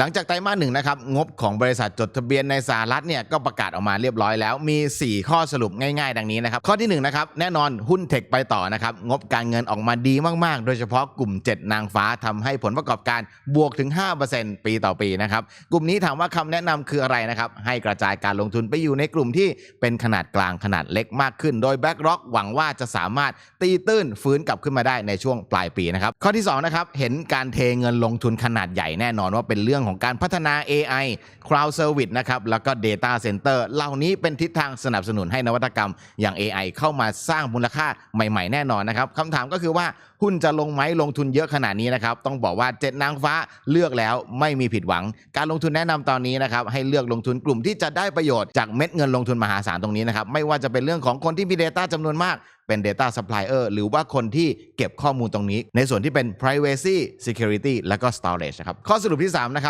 หลังจากไตรมาสหนึ่งนะครับ งบของบริษัทจดทะเบียนในสหรัฐเนี่ยก็ประกาศออกมาเรียบร้อยแล้ว มี 4 ข้อสรุปง่ายๆ ดังนี้นะครับ ข้อที่1นนะครับแน่นอนหุ้นเทคไปต่อนะครับ งบการเงินออกมาดีมากๆ โดยเฉพาะกลุ่ม 7 นางฟ้าทำให้ผลประกอบการบวกถึง 5%ปีต่อปีนะครับ กลุ่มนี้ถามว่าคำแนะนำคืออะไรนะครับ ให้กระจายการลงทุนไปอยู่ในกลุ่มที่เป็นขนาดกลางขนาดเล็กมากขึ้น โดย BlackRock หวังว่าจะสามารถตีตื้นฟื้นกลับขึ้นมาได้ในช่วงปลายปีนะครับข้อที่สองนะครับเห็นการเทเงินลงทุนขนาดใหญ่แน่นอนว่าเป็นเรื่องของการพัฒนา AI Cloud Service นะครับแล้วก็ Data Center เหล่านี้เป็นทิศทางสนับสนุนให้นวัตกรรมอย่าง AI เข้ามาสร้างมูลค่าใหม่ ๆ แน่นอนนะครับคำถามก็คือว่าหุ้นจะลงไหมลงทุนเยอะขนาดนี้นะครับ ต้องบอกว่าเจ็ดนางฟ้าเลือกแล้วไม่มีผิดหวัง การลงทุนแนะนำตอนนี้นะครับ ให้เลือกลงทุนกลุ่มที่จะได้ประโยชน์จากเม็ดเงินลงทุนมหาศาลตรงนี้นะครับ ไม่ว่าจะเป็นเรื่องของคนที่มี Data จำนวนมากเป็น Data Supplier หรือว่าคนที่เก็บข้อมูลตรงนี้ ในส่วนที่เป็น Privacy Security และก็ Storage นะครับ ข้อสรุปที่ 3 นะครับ